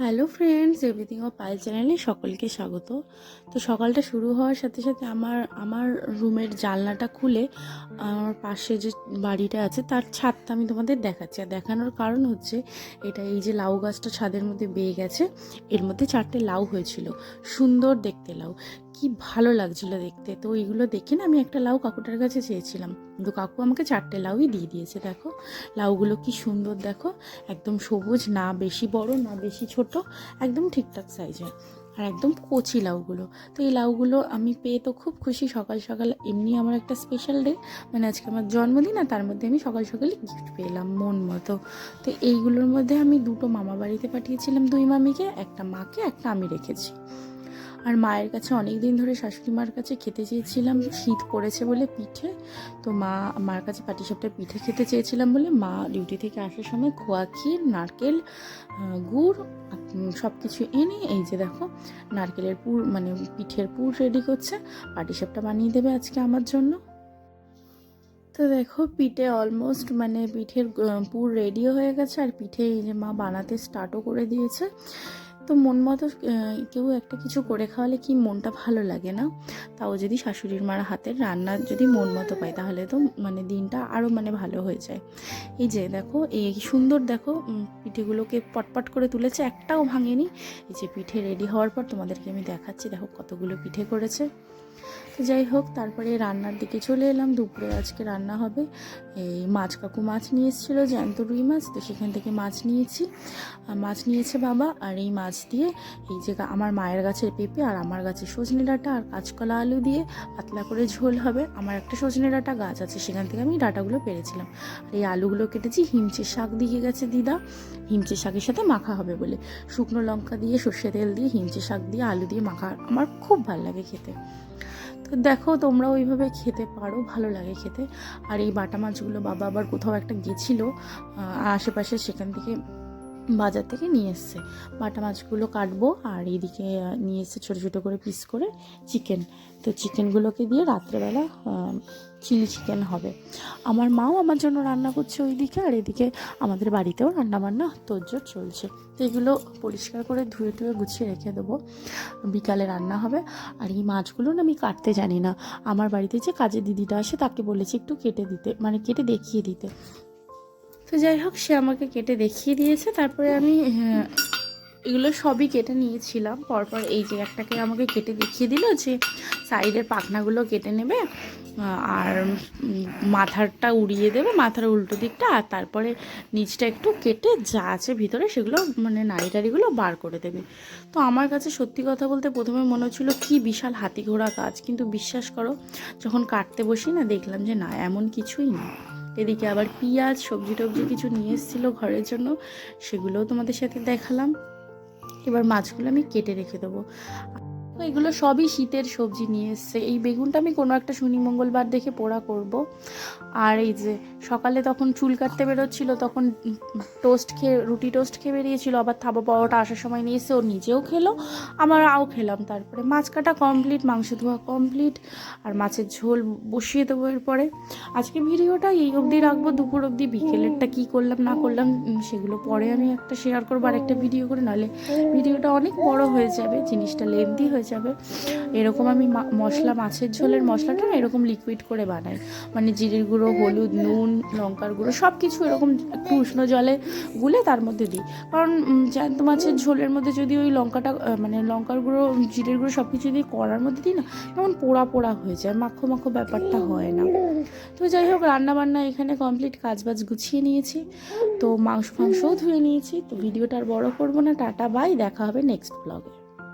Hello friends, everything ও পাল চ্যানেলে সকলকে স্বাগত। তো সকালটা শুরু হওয়ার সাথে সাথে আমার আমার রুমের জানলাটা খুলে আমার পাশে যে বাড়িটা আছে, তার ছাদটা আমি তোমাদের দেখাচ্ছি। আর দেখানোর কারণ হচ্ছে, এটা এই যে লাউ গাছটা ছাদের মধ্যে বেয়ে গেছে, এর মধ্যে চারটে লাউ হয়েছিল। সুন্দর দেখতে লাউ। কি ভালো লাগছিল দেখতে। তো এইগুলো দেখে না আমি একটা লাউ কাকুটার কাছে চেয়েছিলাম। কিন্তু কাকু আমাকে চারটে লাউই দিয়ে দিয়েছে, দেখো। লাউগুলো কি সুন্দর, দেখো। একদম সবুজ, না বেশি বড়, না বেশি ছোট, একদম ঠিকঠাক সাইজের। আর একদম কচি লাউগুলো। তো এই লাউগুলো আমি পেয়ে তো খুব খুশি। সকাল সকাল এমনি আমার একটা স্পেশাল ডে মানে আজকে আমার জন্মদিন আর তার মধ্যে আমি সকাল সকালে গিফট পেলাম মন মতো। তো এইগুলোর মধ্যে আমি দুটো মামা বাড়িতে পাঠিয়েছিলাম দুই মামিকে, একটা মাকে, একটা আমি রেখেছি। আর মায়ের কাছে অনেক দিন ধরে শাশুড়ি মার কাছে খেতে চেয়েছিলাম, শীত পড়েছে বলে পিঠে। তো মা, মার কাছে পাটিসাপটা পিঠে খেতে চেয়েছিলাম বলে মা ডিউটি থেকে আসার সময় খোয়া ক্ষীর, নারকেল গুড় সব কিছু এনে এই যে দেখো, নারকেলের পুর মানে পিঠের পুর রেডি করছে। পাটিসাপটা বানিয়ে দেবে আজকে আমার জন্য। তো দেখো, পিঠে অলমোস্ট মানে পিঠের পুর রেডিও হয়ে গেছে। আর পিঠে এই যে মা বানাতে স্টার্টও করে দিয়েছে। তো মন মতো কেউ একটা কিছু করে খাওয়ালে কি মনটা ভালো লাগে না? তাও যদি শাশুড়ির মার হাতের রান্না যদি মন মতো পাই তাহলে তো মানে দিনটা আরও মানে ভালো হয়ে যায়। এই যে দেখো, এই সুন্দর দেখো পিঠেগুলোকে পটপট করে তুলেছে, একটাও ভাঙেনি। এই যে পিঠে রেডি হওয়ার পর তোমাদেরকে আমি দেখাচ্ছি, দেখো কতগুলো পিঠে করেছে। তো যাই হোক, তারপরে রান্নার দিকে চলে এলাম। দুপুরে আজকে রান্না হবে এই মাছ কাকু মাছ নিয়ে এসেছিল, জ্যান্ত রুই মাছ, তো সেখান থেকে মাছ নিয়েছি। মাছ নিয়েছে বাবা, আর এই মাছ দিয়ে এই যে আমার মায়ের গাছের পেঁপে আর আমার গাছের সজনে ডাঁটা আর কাঁচকলা আলু দিয়ে পাতলা করে ঝোল হবে। আমার একটা সজনে ডাঁটা গাছ আছে, সেখান থেকে আমি ডাঁটাগুলো পেরেছিলাম। আর এই আলুগুলো কেটেছি হিমচের শাক দিয়ে গেছে দিদা। হিমচের শাকের সাথে মাখা হবে বলে। শুকনো লঙ্কা দিয়ে সর্ষে তেল দিয়ে হিমচের শাক দিয়ে আলু দিয়ে মাখা আমার খুব ভালো লাগে খেতে। তো দেখো তোমরা ওইভাবে খেতে পারো, ভালো লাগে খেতে। আর এই বাটা মাছগুলো বাবা আবার কোথাও একটা গেছিল আশেপাশে সেখান থেকে বাজার থেকে নিয়ে এসছে। বাটা মাছগুলো কাটবো আর এইদিকে আহ, নিয়ে এসছে ছোটো ছোটো করে পিস করে চিকেন তো চিকেনগুলোকে দিয়ে রাত্রেবেলা চিলি চিকেন হবে। আমার মাও আমার জন্য রান্না করছে ওইদিকে আর এদিকে আমাদের বাড়িতেও রান্না বান্না তোরজোর চলছে। তো এগুলো পরিষ্কার করে ধুয়ে টুয়ে গুছিয়ে রেখে দেবো। বিকালে রান্না হবে। আর এই মাছগুলো না আমি কাটতে জানি না। আমার বাড়িতে যে কাজের দিদিটা আসে তাকে বলেছি একটু কেটে দিতে মানে কেটে দেখিয়ে দিতে। তো যাই হোক সে আমাকে কেটে দেখিয়ে দিয়েছে। তারপরে আমি হ্যাঁ, এগুলো সবই কেটে নিয়েছিলাম। পরপর এই যে একটাকে আমাকে কেটে দেখিয়ে দিল যে সাইডের পাখনাগুলো কেটে নেবে আর মাথারটা উড়িয়ে দেবে মাথার উল্টো দিকটা আর তারপরে নিচটা একটু কেটে যা আছে ভিতরে সেগুলো মানে নাড়ি টাড়িগুলো বার করে দেবে। তো আমার কাছে সত্যি কথা বলতে প্রথমে মনে হচ্ছিল কি বিশাল হাতি ঘোড়া কাজ কিন্তু বিশ্বাস করো যখন কাটতে বসি না দেখলাম যে না এমন কিছুই না এদিকে আবার পিঁয়াজ, সবজি টবজি কিছু নিয়ে এসেছিল ঘরের জন্য, সেগুলোও তোমাদের সাথে দেখালাম। এবার মাছগুলো আমি কেটে রেখে দেবো। তো এগুলো সবই শীতের সবজি নিয়ে এসছে। এই বেগুনটা আমি কোনো একটা শনি, মঙ্গলবার দেখে পোড়া করব। আর এই যে সকালে তখন চুল কাটতে বেরোচ্ছিল, তখন টোস্ট খেয়ে, রুটি টোস্ট খেয়ে বেরিয়েছিল, আবার থাবা পাওয়াটা আসার সময় নিয়ে এসে ও নিজেও খেলো আমরাও খেলাম তারপরে। মাছ কাটা কমপ্লিট মাংস ধোয়া কমপ্লিট আর মাছের ঝোল বসিয়ে দেবো এরপরে। আজকে ভিডিওটা এই অবধি রাখব। দুপুর অবধি বিকেলেরটা কী করলাম, না করলাম সেগুলো পরে আমি একটা শেয়ার করব। আর একটা ভিডিও করে, নাহলে ভিডিওটা অনেক বড় হয়ে যাবে, জিনিসটা লেন্দি হয়ে যাবে। এরকম আমি মশলা, মাছের ঝোলের মশলাটা না এরকম লিকুইড করে বানাই। মানে জিরের গুঁড়ো, হলুদ, নুন, লঙ্কার গুঁড়ো সব কিছু এরকম একটু উষ্ণ জলে গুলে তার মধ্যে দিই। কারণ জ্যান্ত মাছের ঝোলের মধ্যে যদি ওই লঙ্কাটা মানে লঙ্কার গুঁড়ো, জিরের গুঁড়ো সব কিছু দিয়ে কড়ার মধ্যে দিই না যেমন পোড়া পোড়া হয়ে যায়, মাখো মাখো ব্যাপারটা হয় না। তো যাই হোক রান্না বান্না এখানে কমপ্লিট কাজ বাজ গুছিয়ে নিয়েছি। তো মাংস ফাংসও ধুয়ে নিয়েছি। তো ভিডিওটা আর বড় করব না। টাটা বাই দেখা হবে নেক্সট ব্লগে